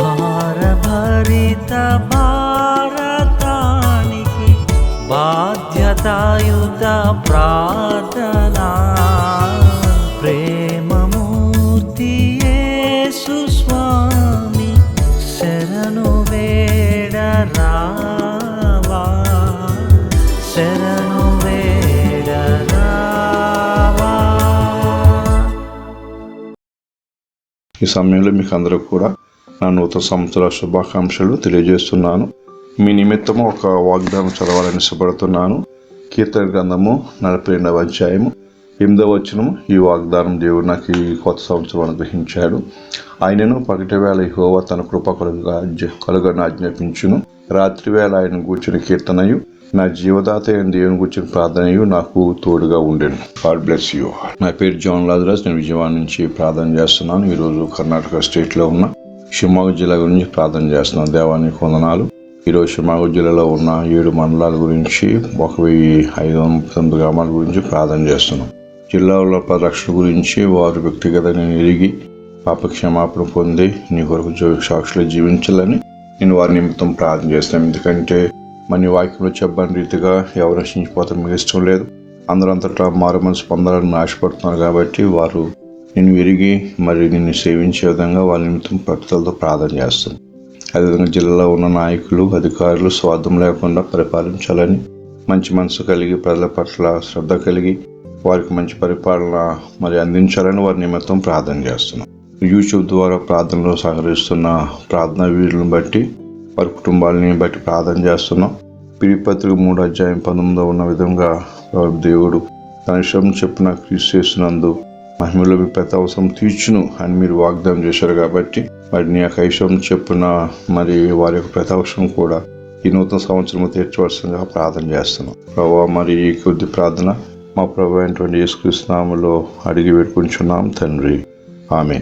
భారభరిత భారతానికి బాధ్యతాయుత ప్రార్థనా. ప్రేమమూర్తి స్వామి శరణు వేడరా ఈ సమయంలో మీకు అందరూ కూడా నా నూతన సంవత్సర శుభాకాంక్షలు తెలియజేస్తున్నాను. మీ నిమిత్తము ఒక వాగ్దానం చదవాలని ఇష్టపడుతున్నాను. కీర్తన గ్రంథము నలభై రెండవ అధ్యాయము ఎనిమిదవ వచనము. ఈ వాగ్దానం దేవుడు నాకు ఈ కొత్త సంవత్సరం అనుగ్రహించాడు. ఆయనను పగటి వేళ హోవా తన కృప కలుగా కలుగని ఆజ్ఞాపించును. రాత్రి వేళ ఆయన కూర్చుని కీర్తనయు నా జీవదాత అయిన దేవుని కూర్చుని ప్రార్థనయు నాకు తోడుగా ఉండేను. గాడ్ బ్లెస్ యూ నా పేరు జాన్ లాజరాజ్ నేను విజయవాడ నుంచి ప్రార్థన చేస్తున్నాను. ఈరోజు కర్ణాటక స్టేట్లో ఉన్న. షిమోగ జిల్లా గురించి ప్రార్థన చేస్తున్నాను దేవానికి వందనాలు. ఈరోజు షిమోగ జిల్లాలో ఉన్న ఏడు మండలాల గురించి ఒక వెయ్యి ఐదు వందల ముప్పై తొమ్మిది గ్రామాల గురించి ప్రార్థన చేస్తున్నాం. జిల్లాలో పరిరక్షణ గురించి వారు వ్యక్తిగతంగా ఎరిగి పాపక్షమాపణ పొంది నీ కొరకు సాక్షులు జీవించాలని నేను వారి నిమిత్తం ప్రార్థన చేస్తాను ఎందుకంటే మన వాక్యంలో చెప్పని రీతిగా ఎవరు రక్షించిపోతే మీకు ఇష్టం లేదు. అందరూ అంతటా మారు మనసు పొందాలని ఆశపడుతున్నారు కాబట్టి వారు నేను విరిగి మరి నిన్ను సేవించే విధంగా వాళ్ళ నిమిత్తం పట్టుదలతో ప్రార్థన చేస్తాను. అదేవిధంగా జిల్లాలో ఉన్న నాయకులు అధికారులు స్వార్థం లేకుండా పరిపాలించాలని మంచి మనసు కలిగి ప్రజల పట్ల శ్రద్ధ కలిగి వారికి మంచి పరిపాలన మరి అందించాలని వారి నిమిత్తం ప్రార్థన చేస్తున్నాం. యూట్యూబ్ ద్వారా ప్రార్థనలో సహకరిస్తున్న ప్రార్థన వీరులను బట్టి వారి కుటుంబాలని బట్టి ప్రార్థన చేస్తున్నాం. పిరిపత్రిక మూడు అధ్యాయం పంతొమ్మిదో ఉన్న విధంగా వారి దేవుడు తన ఇష్టం చెప్పిన క్రీస్తు చేసినందు మహిమలో మీ ప్రతి అవసరం తీర్చును అని మీరు వాగ్దానం చేశారు కాబట్టి మరి నీ యొక్క ఐశ్వర్యం చెప్పున మరి వారి యొక్క ప్రతి అవసరం కూడా ఈ నూతన సంవత్సరం తీర్చవలసిందిగా ప్రార్థన చేస్తున్నాం. ప్రభావ మరి ఈ కొద్ది ప్రార్థన మా ప్రభు అయినటువంటి యేసుకృష్ణాములో అడిగి పెట్టుకుంటున్నాం తండ్రి. ఆమె